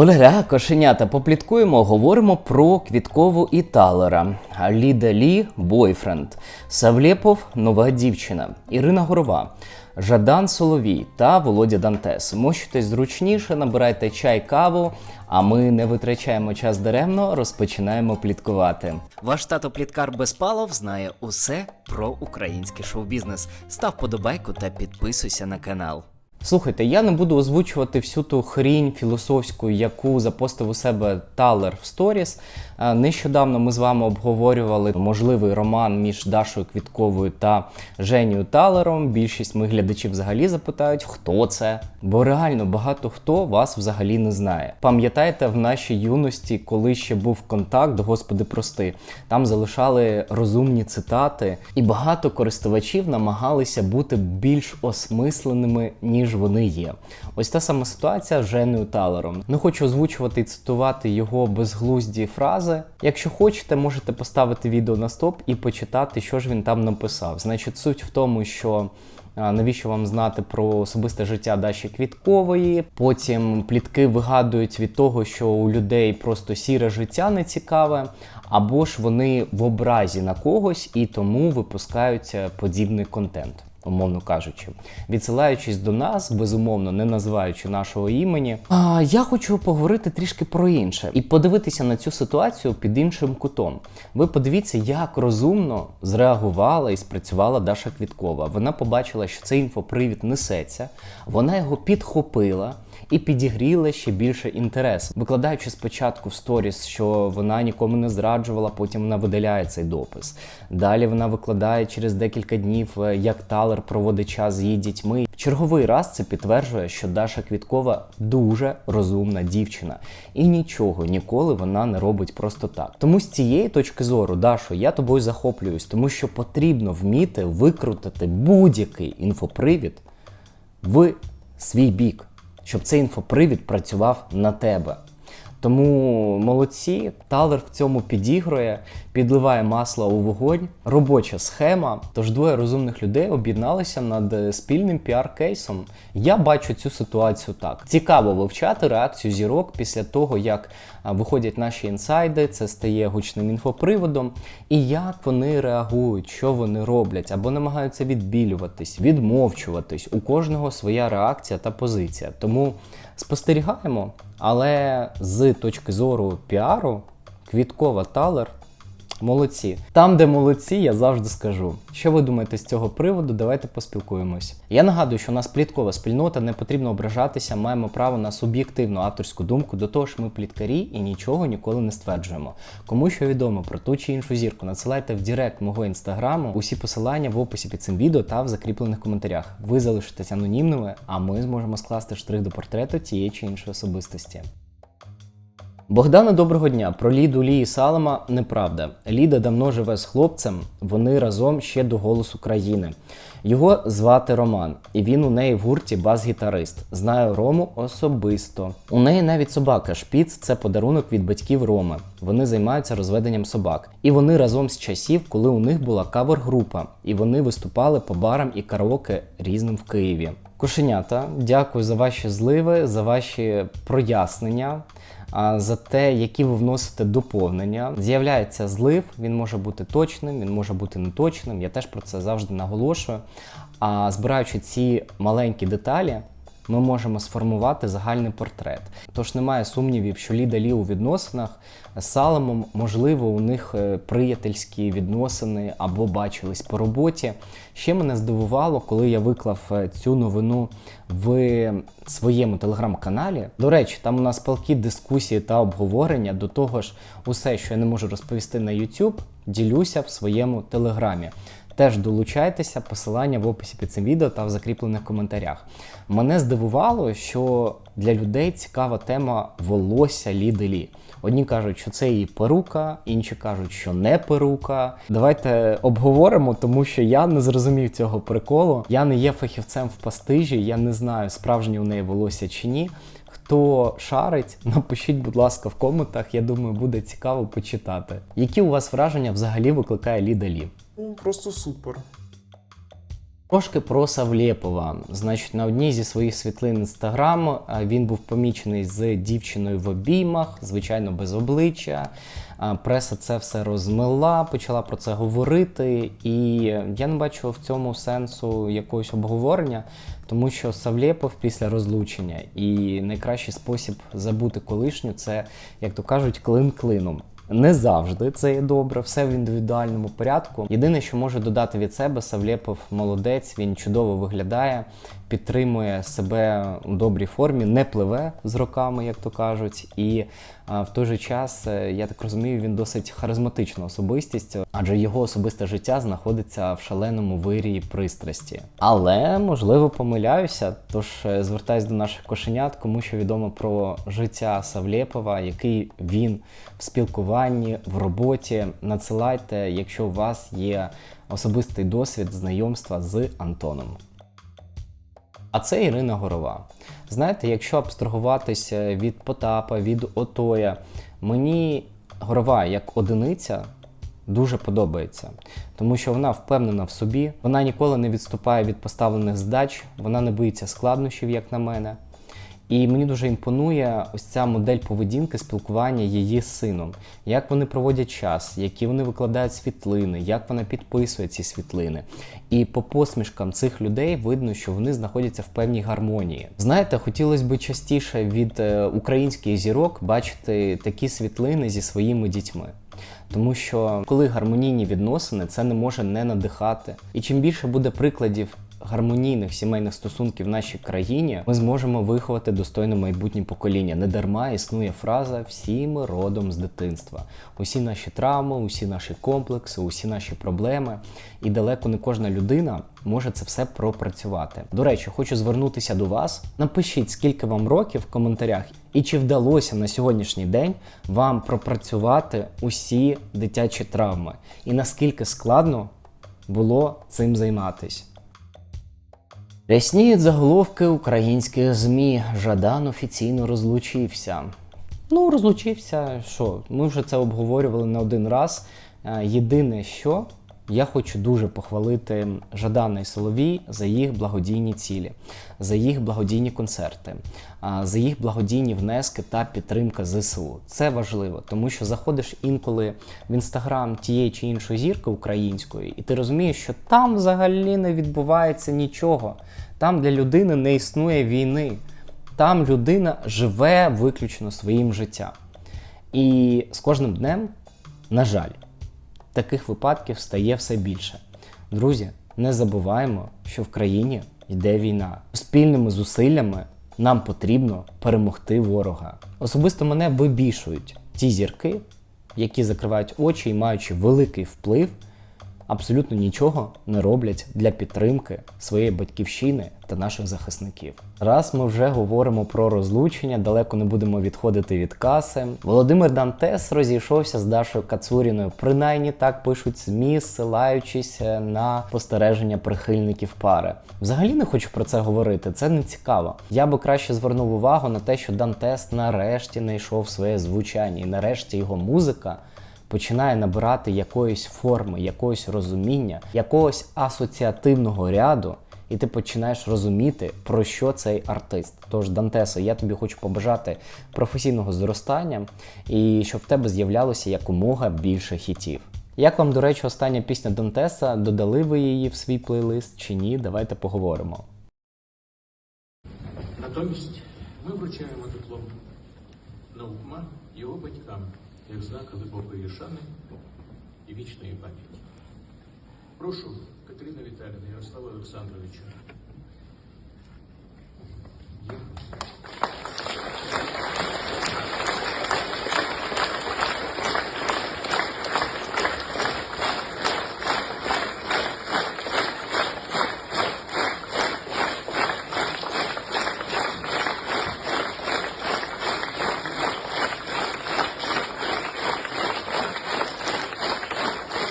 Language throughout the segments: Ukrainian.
Оля, кошенята, попліткуємо, говоримо про Квіткову і Талера, Ліда Лі бойфренд, Савлєпов нова дівчина, Ірина Горова, Жадан Соловій та Володя Дантес. Мощуйтесь зручніше, набирайте чай, каву, а ми не витрачаємо час даремно, розпочинаємо пліткувати. Ваш тато Пліткар Безпалов знає усе про український шоу-бізнес. Став подобайку та підписуйся на канал. Слухайте, я не буду озвучувати всю ту хрінь філософську, яку запостив у себе Талер в сторіс. Е, Нещодавно ми з вами обговорювали можливий роман між Дашою Квітковою та Женєю Талером. Більшість моїх глядачів взагалі запитають, хто це. Бо реально багато хто вас взагалі не знає. Пам'ятаєте, в нашій юності, коли ще був контакт, господи прости, там залишали розумні цитати, і багато користувачів намагалися бути більш осмисленими, ніж вони є. Ось та сама ситуація з Женою Талером. Не хочу озвучувати і цитувати його безглузді фрази. Якщо хочете, можете поставити відео на стоп і почитати, що ж він там написав. Значить, суть в тому, що. Навіщо вам знати про особисте життя Даші Квіткової? Потім плітки вигадують від того, що у людей просто сіре життя не цікаве, або ж вони в образі на когось і тому випускаються подібний контент. Умовно кажучи, відсилаючись до нас, безумовно, не називаючи нашого імені, а я хочу поговорити трішки про інше і подивитися на цю ситуацію під іншим кутом. Ви подивіться, як розумно зреагувала і спрацювала Даша Квіткова. Вона побачила, що цей інфопривід несеться, вона його підхопила і підігріла ще більше інтерес, викладаючи спочатку в сторіс, що вона нікому не зраджувала, потім вона видаляє цей допис. Далі вона викладає через декілька днів, е, як Талер проводить час з її дітьми. В черговий раз це підтверджує, що Даша Квіткова дуже розумна дівчина, і нічого ніколи вона не робить просто так. Тому з цієї точки зору, Дашо, я тобою захоплююсь, тому що потрібно вміти викрутити будь-який інфопривід в свій бік, щоб цей інфопривід працював на тебе. Тому молодці, Талер в цьому підігрує, підливає масло у вогонь, робоча схема. Тож двоє розумних людей об'єдналися над е, спільним піар-кейсом. Я бачу цю ситуацію так. Цікаво вивчати реакцію зірок після того, як виходять наші інсайди, це стає гучним інфоприводом, і як вони реагують, що вони роблять, або намагаються відбілюватись, відмовчуватись. У кожного своя реакція та позиція. Тому спостерігаємо. Але з точки зору піару, Квіткова Талер молодці. Там, де молодці, я завжди скажу. Що ви думаєте з цього приводу? Давайте поспілкуємось. Я нагадую, що у нас пліткова спільнота, не потрібно ображатися, маємо право на суб'єктивну авторську думку. До того ж, ми пліткарі і нічого ніколи не стверджуємо. Кому що відомо про ту чи іншу зірку, надсилайте в Директ мого інстаграму. Усі посилання в описі під цим відео та в закріплених коментарях. Ви залишитесь анонімними, а ми зможемо скласти штрих до портрету тієї чи іншої особистості. Богдана, доброго дня. Про Ліду Лі і Салама неправда. Ліда давно живе з хлопцем, вони разом ще до голосу країни. Його звати Роман, і він у неї в гурті бас-гітарист. Знаю Рому особисто. У неї навіть собака Шпіц це подарунок від батьків Роми. Вони займаються розведенням собак. І вони разом з часів, коли у них була кавер-група, і вони виступали по барам і караоке різним в Києві. Кошенята, дякую за ваші зливи, за ваші прояснення. За те, які ви вносите доповнення. З'являється злив, він може бути точним, він може бути неточним. Я теж про це завжди наголошую. А збираючи ці маленькі деталі, ми можемо сформувати загальний портрет. Тож немає сумнівів, що Ліда Лі у відносинах з Саломом, можливо, у них е, приятельські відносини або бачились по роботі. Ще мене здивувало, коли я виклав е, цю новину в своєму телеграм-каналі. До речі, там у нас палкі дискусії та обговорення. До того ж, усе, що я не можу розповісти на YouTube, ділюся в своєму телеграмі. Теж долучайтеся, посилання в описі під цим відео та в закріплених коментарях. Мене здивувало, що для людей цікава тема волосся Ліди Лі. Одні кажуть, що це її перука, інші кажуть, що не перука. Давайте обговоримо, тому що я не зрозумів цього приколу. Я не є фахівцем в пастижі, я не знаю, справжнє у неї волосся чи ні. Хто шарить, напишіть, будь ласка, в коментах. Я думаю, буде цікаво почитати. Які у вас враження взагалі викликає Лі? Ну, просто супер. Трошки про Савлєпова. Значить, на одній зі своїх світлин інстаграму а, він був помічений з дівчиною в обіймах, звичайно, без обличчя. Преса це все розмила, почала про це говорити, і я не бачу в цьому сенсу якогось обговорення, тому що Савлєпов після розлучення і найкращий спосіб забути колишню це, як то кажуть, клин клином. Не завжди це є добре, все в індивідуальному порядку. Єдине, що можу додати від себе, Савлєпов молодець, він чудово виглядає, підтримує себе у добрій формі, не пливе з роками, як то кажуть. І а, в той же час, е, я так розумію, він досить харизматична особистість, адже його особисте життя знаходиться в шаленому вирії пристрасті. Але можливо помиляюся, тож е, звертаюсь до наших кошенят, кому що відомо про життя Савлєпова, який він в спілкуванні, в роботі. Надсилайте, якщо у вас є особистий досвід знайомства з Антоном. А це Ірина Горова. Знаєте, якщо абстрагуватися від Потапа, від Отоя, мені Горова як одиниця дуже подобається, тому що вона впевнена в собі, вона ніколи не відступає від поставлених задач, вона не боїться складнощів, як на мене. І мені дуже імпонує ось ця модель поведінки спілкування її з сином, як вони проводять час, які вони викладають світлини, як вона підписує ці світлини. І по посмішкам цих людей видно, що вони знаходяться в певній гармонії. Знаєте, хотілося б частіше від е, українських зірок бачити такі світлини зі своїми дітьми. Тому що коли гармонійні відносини, це не може не надихати. І чим більше буде прикладів гармонійних сімейних стосунків в нашій країні, ми зможемо виховати достойне майбутнє покоління. Не дарма існує фраза всі ми родом з дитинства. Усі наші травми, усі наші комплекси, усі наші проблеми. І далеко не кожна людина може це все пропрацювати. До речі, хочу звернутися до вас. Напишіть, скільки вам років в коментарях, і чи вдалося на сьогоднішній день вам пропрацювати усі дитячі травми, і наскільки складно було цим займатися. Рясніють заголовки українських ЗМІ. Жадан офіційно розлучився. Ну, розлучився. Що? Ми вже це обговорювали не один раз. Е, Єдине, що я хочу дуже похвалити Жадана і Соловій за їх благодійні цілі, за їх благодійні концерти, за їх благодійні внески та підтримка ЗСУ. Це важливо, тому що заходиш інколи в інстаграм тієї чи іншої зірки української, і ти розумієш, що там взагалі не відбувається нічого. Там для людини не існує війни. Там людина живе виключно своїм життям. І з кожним днем, на жаль, таких випадків стає все більше. Друзі, не забуваємо, що в країні йде війна. Спільними зусиллями нам потрібно перемогти ворога. Особисто мене вибішують ті зірки, які закривають очі і маючи великий вплив, абсолютно нічого не роблять для підтримки своєї батьківщини та наших захисників. Раз ми вже говоримо про розлучення, далеко не будемо відходити від каси. Володимир Дантес розійшовся з Дашою Кацуріною. Принаймні так пишуть ЗМІ, ссилаючись на спостереження прихильників пари. Взагалі не хочу про це говорити, це не цікаво. Я би краще звернув увагу на те, що Дантес нарешті знайшов своє звучання, і нарешті його музика починає набирати якоїсь форми, якогось розуміння, якогось асоціативного ряду, і ти починаєш розуміти, про що цей артист. Тож, Дантеса, я тобі хочу побажати професійного зростання і щоб в тебе з'являлося якомога більше хітів. Як вам, до речі, остання пісня Дантеса? Додали ви її в свій плейлист чи ні? Давайте поговоримо. Натомість ми вручаємо диплом Наукма його батькам як знак глибокої шани і вічної пам'яті. Прошу, Катерина Віталіївна, Ярослава Олександровича.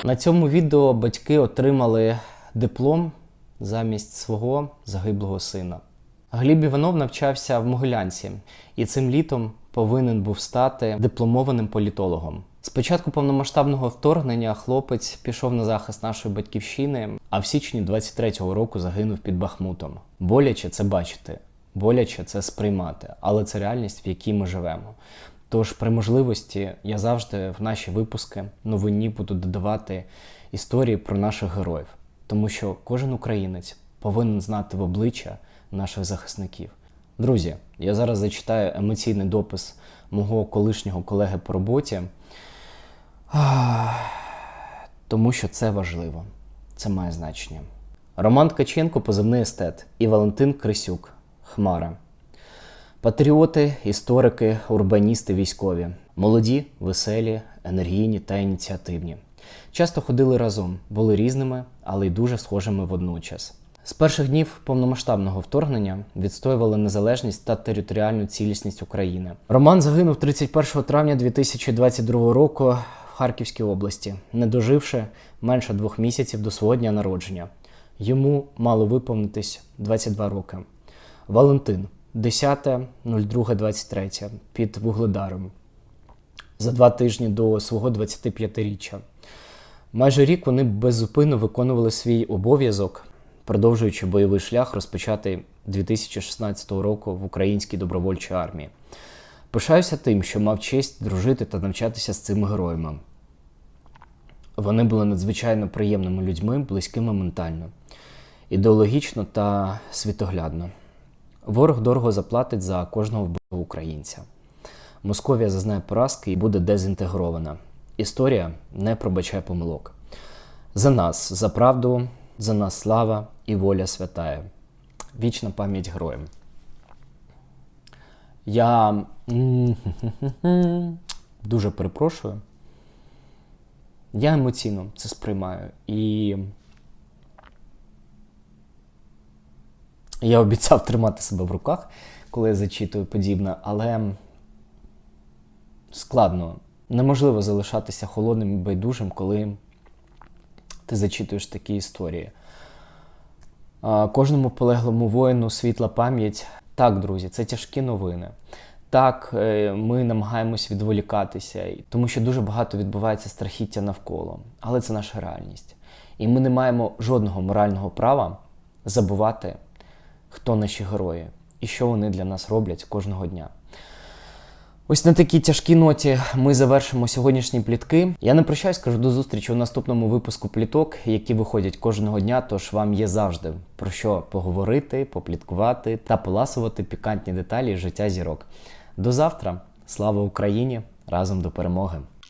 На цьому відео батьки отримали диплом замість свого загиблого сина. Гліб Іванов навчався в Могилянці і цим літом повинен був стати дипломованим політологом. З початку повномасштабного вторгнення хлопець пішов на захист нашої батьківщини, а в січні 23-го року загинув під Бахмутом. Боляче це бачити, боляче це сприймати, але це реальність, в якій ми живемо. Тож при можливості я завжди в наші випуски новинні буду додавати історії про наших героїв, тому що кожен українець повинен знати в обличчя наших захисників. Друзі, я зараз зачитаю емоційний допис мого колишнього колеги по роботі, тому що це важливо, це має значення. Роман Ткаченко, позивний естет, і Валентин Крисюк, Хмара. Патріоти, історики, урбаністи, військові, молоді, веселі, енергійні та ініціативні. Часто ходили разом, були різними, але й дуже схожими водночас. З перших днів повномасштабного вторгнення відстоювали незалежність та територіальну цілісність України. Роман загинув 31 травня 2022 року в Харківській області, не доживши менше двох місяців до свого дня народження. Йому мало виповнитись 22 роки. Валентин, 10.02.23 під Вугледаром. За два тижні до свого 25-річчя. Майже рік вони беззупинно виконували свій обов'язок, продовжуючи бойовий шлях, розпочатий 2016 року в українській добровольчій армії. Пишаюся тим, що мав честь дружити та навчатися з цими героями. Вони були надзвичайно приємними людьми, близькими ментально, ідеологічно та світоглядно. Ворог дорого заплатить за кожного вбитого українця. Московія зазнає поразки і буде дезінтегрована. Історія не пробачає помилок. За нас, за правду, за нас слава і воля святая. Вічна пам'ять героям. Я дуже перепрошую. Я емоційно це сприймаю. І я обіцяв тримати себе в руках, коли я зачитую подібне, але складно. Неможливо залишатися холодним і байдужим, коли ти зачитуєш такі історії. Кожному полеглому воїну світла пам'ять. Так, друзі, це тяжкі новини. Так, е, ми намагаємось відволікатися, тому що дуже багато відбувається страхіття навколо. Але це наша реальність. І ми не маємо жодного морального права забувати, хто наші герої і що вони для нас роблять кожного дня. Ось на такій тяжкій ноті ми завершимо сьогоднішні плітки. Я не прощаюсь, кажу до зустрічі у наступному випуску пліток, які виходять кожного дня. Тож вам є завжди про що поговорити, попліткувати та поласувати пікантні деталі життя зірок. До завтра. Слава Україні! Разом до перемоги!